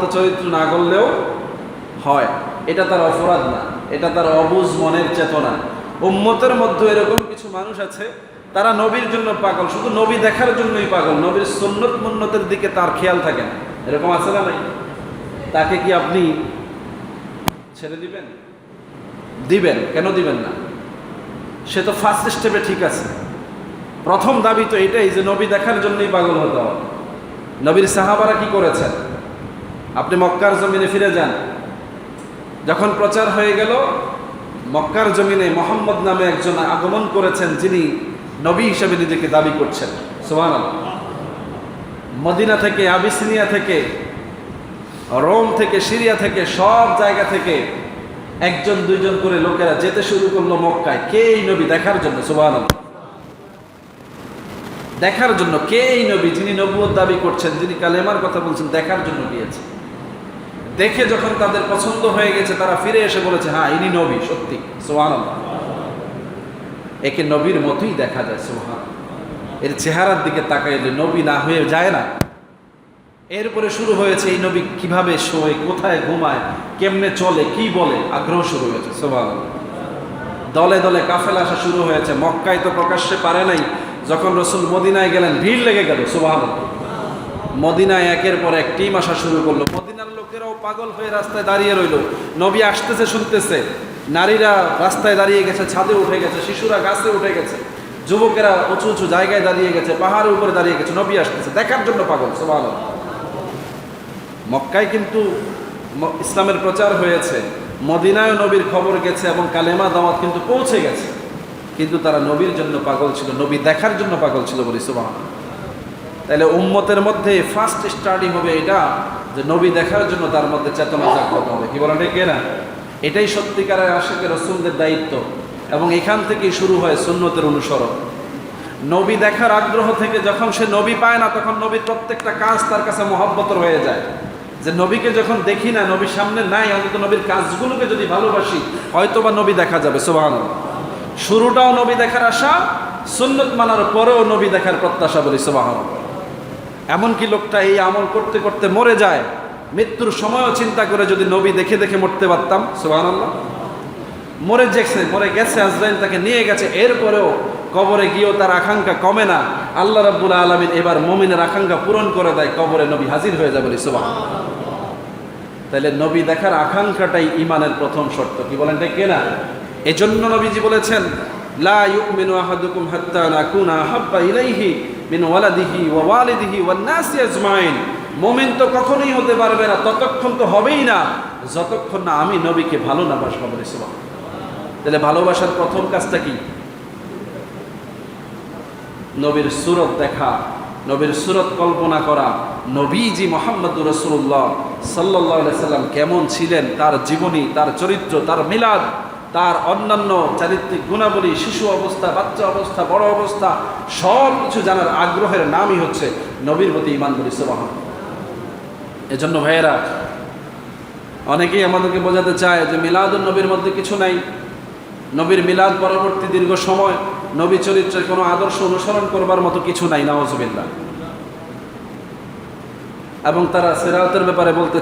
মতো চরিত্র না করলেও হয়। এটা তার অপরাধ না। এটা তার অবুজ মনের চেতনা। উম্মতের মধ্যে এরকম কিছু মানুষ আছে, তারা নবীর জন্য পাগল। শুধু নবী দেখার জন্যই পাগল। নবীর সুন্নত মুন্নতের দিকে তার খেয়াল থাকে না। এরকম আছে না নাই? তাকে কি আপনি ছেড়ে দিবেন? দিবেন? কেন দিবেন না? সে তো ফার্স্ট স্টেপে ঠিক আছে। প্রথম দাবি তো এটাই যে নবী দেখার জন্যই পাগল হতে হবে। নবীর সাহাবারা কি করেছেন? আপনি মক্কার জমিনে ফিরে যান। যখন প্রচার হয়ে গেল, মক্কার জমিনে মোহাম্মদ নামে একজন আগমন করেছেন যিনি নবী হিসেবে নিজেকে দাবি করছেন। সোহান মদিনা থেকে, আবিসিনিয়া থেকে, রোম থেকে, সিরিয়া থেকে, সব জায়গা থেকে একজন, দুইজন করে লোকেরা যেতে শুরু করল মক্কায়। কে এই নবী? দেখার জন্য সোহান দেখার জন্য কে এই নবী যিনি নবুয়ত দাবি করছেন, যিনি কালেমার কথা বলছেন, দেখার জন্য গিয়েছে। দেখে যখন তাদের পছন্দ হয়ে গেছে, তারা ফিরে এসে বলেছে হ্যাঁ ইনি নবী, সত্যি সোহান একে নবীর মতোই দেখা যায় সোহান এর চেহারার দিকে তাকাইলে নবী না হয়ে যায় না। এরপরে শুরু হয়েছে, এই নবী কীভাবে শোয়, কোথায় ঘুমায়, কেমনে চলে, কি বলে, আগ্রহ শুরু হয়েছে সোহান দলে দলে কাফেল আসা শুরু হয়েছে, মক্কায় তো প্রকাশ্যে পারে নাই, যখন রসুল মদিনায় গেলেন, ভিড় লেগে গেল সোহান মদিনায় একের পর এক টিম আসা শুরু করল। মদিনার লোকেরাও পাগল হয়ে রাস্তায় দাঁড়িয়ে রইল। নবী আসতেছে, শুনতেছে। নারীরা রাস্তায় দাঁড়িয়ে গেছে, ছাদে উঠে গেছে, শিশুরা গাছে উঠে গেছে। যুবকেরা উঁচু উঁচু জায়গায় দাঁড়িয়ে গেছে, পাহাড়ের উপরে দাঁড়িয়ে গেছে, নবী আসতেছে। দেখার জন্য পাগল সোভাল মক্কায় কিন্তু ইসলামের প্রচার হয়েছে। মদিনায় নবীর খবর গেছে এবং কালেমা দাওয়াত কিন্তু পৌঁছে গেছে। কিন্তু তারা নবীর জন্য পাগল ছিল, নবী দেখার জন্য পাগল ছিল বলি সুবাহ তাহলে উম্মতের মধ্যে ফার্স্ট স্টার্টিং হবে এটা যে নবী দেখার জন্য তার মধ্যে চেতনা জাগ্রত হবে। কি বলেন ঠিক না এটাই সত্যিকারের আশেকে রসুলদের দায়িত্ব এবং এখান থেকেই শুরু হয় সুন্নতের অনুসরণ। নবী দেখার আগ্রহ থেকে যখন সে নবী পায় না, তখন নবীর প্রত্যেকটা কাজ তার কাছে মহব্বতর হয়ে যায়। যে নবীকে যখন দেখি না, নবীর সামনে নাই, অন্তত নবীর কাজগুলোকে যদি ভালোবাসি, হয়তোবা নবী দেখা যাবে সোবাহান শুরুটাও নবী দেখার আশা, সুন্নত মানার পরেও নবী দেখার প্রত্যাশা বলি সোবাহান এমনকি লোকটা এই আমল করতে করতে মরে যায়, মৃত্যুর সময়ও চিন্তা করে যদি নবী দেখে দেখে মরতে পারতাম সোহান আল্লাহ মরে গেছে মরে গেছে আজরাইল, তাকে নিয়ে গেছে, এরপরেও কবরে গিয়েও তার আকাঙ্ক্ষা কমে না। আল্লাহ রাব্বুল আলমিন এবার মমিনের আকাঙ্ক্ষা পূরণ করে দেয়, কবরে নবী হাজির হয়ে যাবে সোবাহ তাহলে নবী দেখার আকাঙ্ক্ষাটাই ইমানের প্রথম শর্ত, কি বলেন এটা কেনা? এজন্য নবীজি বলেছেন, লা ইউমিনু আহাদুকুম হাত্তা নাকুনা হাব্বা ইলাইহি। মিন ওয়ালাদিহি ওয়া ওয়ালিদিহি আজমাইন। তো কখনোই হতে পারবে না, ততক্ষণ তো হবেই না। যতক্ষণ না আমি নবীকে ভালো না তাহলে ভালোবাসার প্রথম কাজটা কি? নবীর সুরত দেখা, নবীর সুরত কল্পনা করা। নবীজি মোহাম্মদ রসুল্লাহ সাল্লাহ সাল্লাম কেমন ছিলেন, তার জীবনী, তার চরিত্র, তার মিলাদ। তার অন্যান্য চারিত্রিক গুণাবলী, শিশু অবস্থা, বাচ্চা অবস্থা, বড় অবস্থা, সব কিছু জানার আগ্রহের নামই হচ্ছে নবীর প্রতি ইমান বলি সোবাহ এজন্য ভাইয়েরা, অনেকেই আমাদেরকে বোঝাতে চায় যে মিলাদুল নবীর মধ্যে কিছু নাই। নবীর মিলাদ পরবর্তী দীর্ঘ সময় নবী চরিত্রের কোনো আদর্শ অনুসরণ করবার মতো কিছু নাই নওয়াজবিল্লা এবং তারা সেরাতের ব্যাপারে বলতে